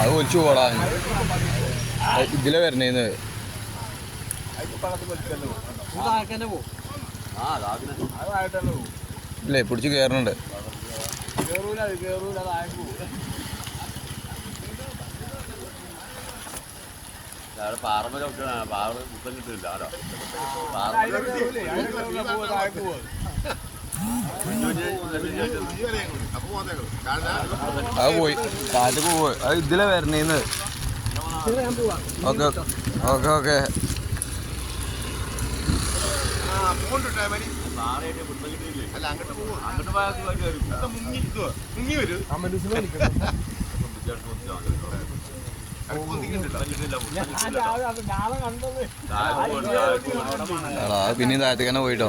അത് ഒലിച്ചു പോടാ. ഇതിലെ വരണേന്ന്. ഇല്ലേ പിടിച്ച് കേറണുണ്ട്. പാറമ ചവിട്ടാണ് പാറ കിട്ടില്ല. ആരോ? അത് പോയി. കാറ്റ് പോയി അത് ഇതിലെ വരണേന്ന്. Okay okay okay. അല്ല അങ്ങോട്ട് അങ്ങോട്ട് പോയാൽ മുങ്ങി വരും എടാ അത് പിന്നെയും താഴത്തേക്ക് തന്നെ പോയിട്ടോ.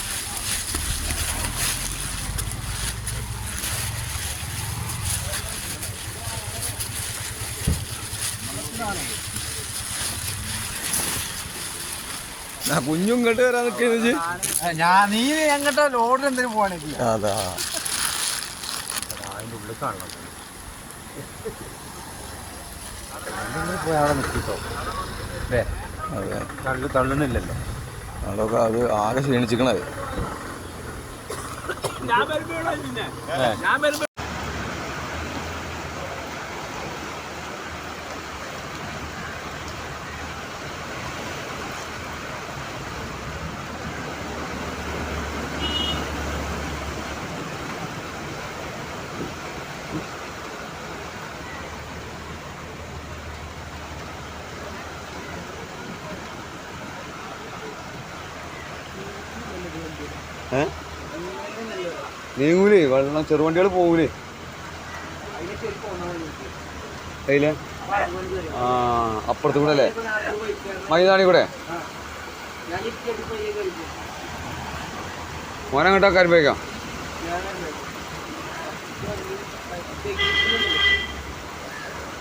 കുഞ്ഞും ഇങ്ങോട്ട് വരാൻ നിൽക്കുന്നത് ഞാൻ നീ എങ്ങോട്ടോ ലോഡിൽ എന്തിനും പോവാണെങ്കിൽ അതാ. പോയി അവിടെ നിൽക്കിട്ടോ അല്ലേ അതെ. തള്ളു തള്ളുന്നില്ലല്ലോ. അതൊക്കെ അത് ആകെ ക്ഷീണിച്ചിക്കണത്. നീങ്ങൂലേ വെള്ളം ചെറുവണ്ടികൾ പോകൂലേ അതിലെ ആ അപ്പുറത്ത് കൂടെ? അല്ലേ മൈതാണി കൂടെ മോനങ്ങോട്ടാ കരിമ്പേക്കാം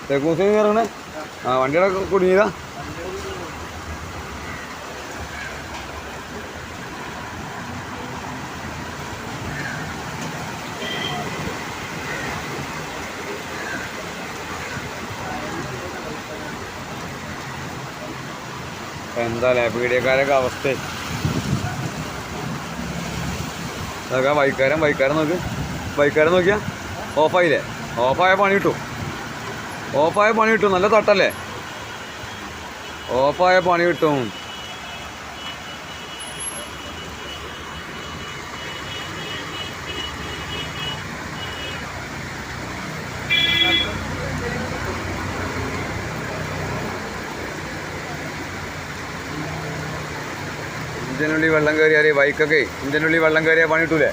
തെക്കൂസിന് ഇറങ്ങണേ ആ വണ്ടിയുടെ കുടുങ്ങിയതാ. എന്താല്ലേ പീഡിയക്കാരൊക്കെ അവസ്ഥ. അതൊക്കെ വൈകാരൻ വൈകാരം നോക്ക്. വൈകാരം നോക്കിയാ ഓഫായില്ലേ? ഓഫായ പണി കിട്ടും. ഓഫായ പണി കിട്ടും. നല്ല തട്ടല്ലേ? ഓഫായ പണി കിട്ടും. ഇഞ്ചിനുള്ളിൽ വെള്ളം കയറിയാലേ ബൈക്കൊക്കെ ഇഞ്ചനുള്ളി വെള്ളം കയറിയാൽ പണി കിട്ടൂലേ?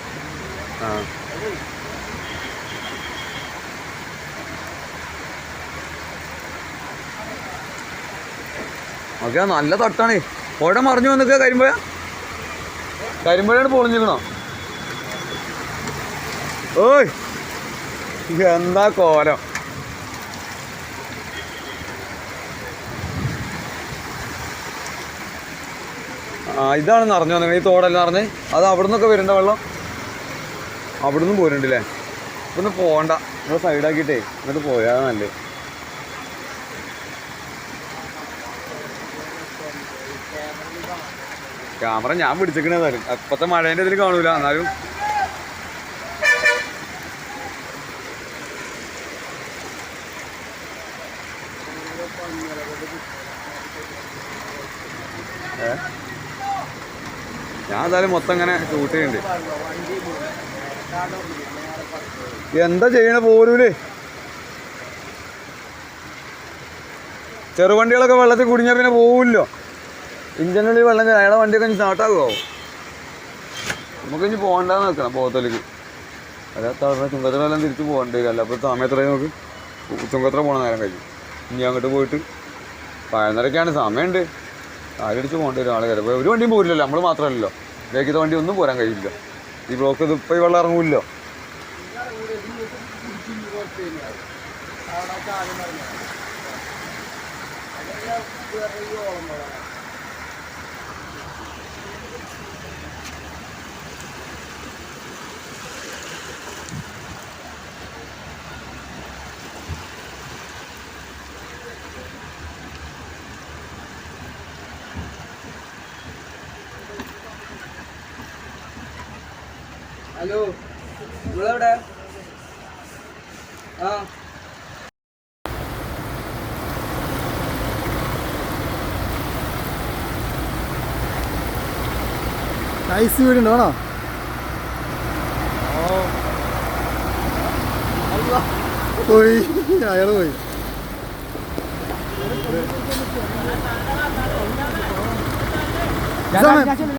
ആ. ഓക്കെ നല്ല തട്ടാണ്. പുഴ മറിഞ്ഞു വന്നിക്ക കരിമ്പഴ? കരിമ്പഴാണ് പൊളിഞ്ഞിരിക്കണോ? ഓയ് എന്താ കോലം? ആ ഇതാണ് നിറഞ്ഞു വന്നത് ഈ തോടെല്ലാം നിറഞ്ഞ് അത് അവിടെ നിന്നൊക്കെ വരുന്നുണ്ട് വെള്ളം അവിടെ നിന്നും പോരുന്നുണ്ടല്ലേ? ഇപ്പൊന്ന് പോകണ്ട നിങ്ങൾ സൈഡാക്കിയിട്ടേ എന്നിട്ട് പോയാ നല്ലേ ക്യാമറ ഞാൻ പിടിച്ചിക്കണേതായാലും അപ്പത്തെ മഴേന്റെ ഇതിൽ കാണൂല എന്നാലും. ഏ? ഞാൻ എന്തായാലും മൊത്തം ഇങ്ങനെ ഷൂട്ട് എന്താ ചെയ്യണ പോരൂലേ? ചെറുവണ്ടികളൊക്കെ വെള്ളത്തിൽ കുടിഞ്ഞാൽ പിന്നെ പോവില്ലോ. ഇഞ്ചിനുള്ളിൽ വെള്ളം കയറി അയാളെ വണ്ടിയൊക്കെ ഇനി സ്റ്റാർട്ടാകുമോ നമുക്ക് ഇനി പോകണ്ടെന്ന് വെക്കണം പോകത്തലേക്ക്. അല്ല ചുങ്കത്ര എല്ലാം തിരിച്ച് പോകണ്ടേ? അല്ല അപ്പോൾ സമയത്രയും നമുക്ക്? ചുങ്കത്ര പോണ നേരം കഴിയും ഇനി അങ്ങോട്ട് പോയിട്ട് പതിനൊന്നരക്കാണ് സമയമുണ്ട്. കാലടിച്ച് പോകേണ്ട ഒരാൾ കയറി. ഒരു വണ്ടിയും പോരില്ലല്ലോ നമ്മൾ മാത്രമല്ലല്ലോ. ബേക്കത്തെ വണ്ടി ഒന്നും പോരാൻ കഴിയില്ല. ഈ ബ്ലോക്ക് ഇത് ഇപ്പോൾ ഈ വെള്ളം ഇറങ്ങൂല്ലോ. ഹലോ നിങ്ങളെവിടെ? ആ. നൈസ് വീടുണ്ട് വേണോ പോയി. അയാൾ പോയി. സമയം